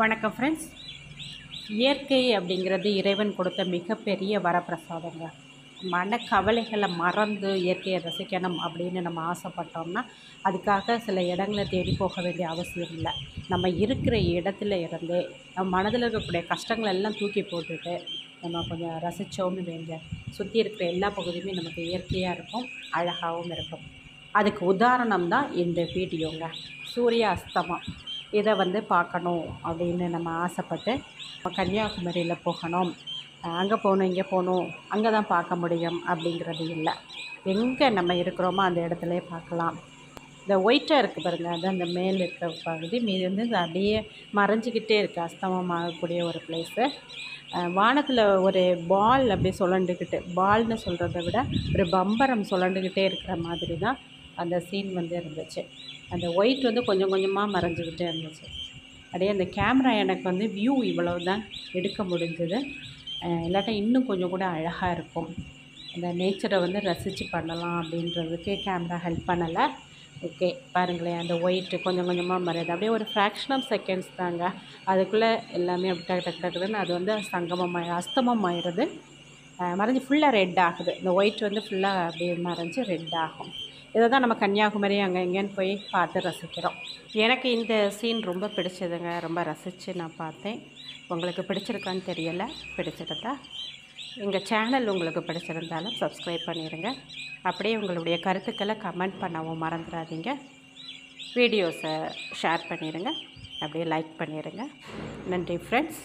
வணக்கம் ஃப்ரெண்ட்ஸ் இயற்கை அப்படிங்கிறது இறைவன் கொடுத்த மிகப்பெரிய வரப்பிரசாதங்க. மனக்கவலைகளை மறந்து இயற்கையை ரசிக்கணும் அப்படின்னு நம்ம ஆசைப்பட்டோம்னா அதுக்காக சில இடங்களை தேடி போக வேண்டிய அவசியம் இல்லை. நம்ம இருக்கிற இடத்துல இருந்து நம்ம மனதில் இருக்கக்கூடிய கஷ்டங்கள் எல்லாம் தூக்கி போட்டுட்டு நம்ம கொஞ்சம் ரசித்தோம்னு வைங்க. சுற்றி இருக்கிற எல்லா பகுதியுமே நமக்கு இயற்கையாக இருக்கும் அழகாகவும் இருக்கும். அதுக்கு உதாரணம் தான் இந்த வீடியோங்க. சூரிய அஸ்தமம். இதை வந்து பார்க்கணும் அப்படின்னு நம்ம ஆசைப்பட்டு கன்னியாகுமரியில் போகணும். அங்கே போகணும் இங்கே போகணும் அங்கே தான் பார்க்க முடியும் அப்படிங்கிறது இல்லை. எங்கே நம்ம இருக்கிறோமோ அந்த இடத்துல பார்க்கலாம். இந்த ஒயிட்டாக இருக்குது பாருங்கள் அது அந்த மேல் இருக்கிற பகுதி. மீது வந்து அப்படியே மறைஞ்சிக்கிட்டே இருக்குது அஸ்தமமாகக்கூடிய ஒரு பிளேஸு வானத்தில் ஒரு பால் அப்படியே சுழண்டுக்கிட்டு பால்னு சொல்கிறத விட ஒரு பம்பரம் சுழண்டுக்கிட்டே இருக்கிற மாதிரி தான் அந்த சீன் வந்து இருந்துச்சு. அந்த ஒயிட் வந்து கொஞ்சம் கொஞ்சமாக மறைஞ்சிக்கிட்டே இருந்துச்சு. அப்படியே அந்த கேமரா எனக்கு வந்து வியூ இவ்வளவு தான் எடுக்க முடிஞ்சது. இல்லாட்டா இன்னும் கொஞ்சம் கூட அழகாக இருக்கும். அந்த நேச்சரை வந்து ரசித்து பண்ணலாம் அப்படின்றதுக்கு கேமரா ஹெல்ப் பண்ணலை. ஓகே பாருங்களேன் அந்த ஒயிட்டு கொஞ்சம் கொஞ்சமாக மறையுது. அப்படியே ஒரு ஃப்ராக்ஷன் ஆஃப் செகண்ட்ஸ் தாங்க. அதுக்குள்ளே எல்லாமே அப்படி டக்கு டக்கு டக்குன்னு அது வந்து சங்கமமாக அஸ்தமம் ஆயிடுது மறைஞ்சு ஃபுல்லாக ரெட் ஆகுது. இந்த ஒயிட் வந்து ஃபுல்லாக அப்படியே மறைஞ்சு ரெட் ஆகும். இதை தான் நம்ம கன்னியாகுமரி அங்கே எங்கேன்னு போய் பார்த்து ரசிக்கிறோம். எனக்கு இந்த சீன் ரொம்ப பிடிச்சதுங்க. ரொம்ப ரசித்து நான் பார்த்தேன். உங்களுக்கு பிடிச்சிருக்கான்னு தெரியலை. பிடிச்சிருந்தா எங்கள் சேனல் உங்களுக்கு பிடிச்சிருந்தாலும் சப்ஸ்கிரைப் பண்ணிடுங்க அப்படியே உங்களுடைய கருத்துக்களை கமெண்ட் பண்ணவும் மறந்துடாதீங்க. வீடியோஸை ஷேர் பண்ணிடுங்க அப்படியே லைக் பண்ணிடுங்க நன்றி ஃப்ரெண்ட்ஸ்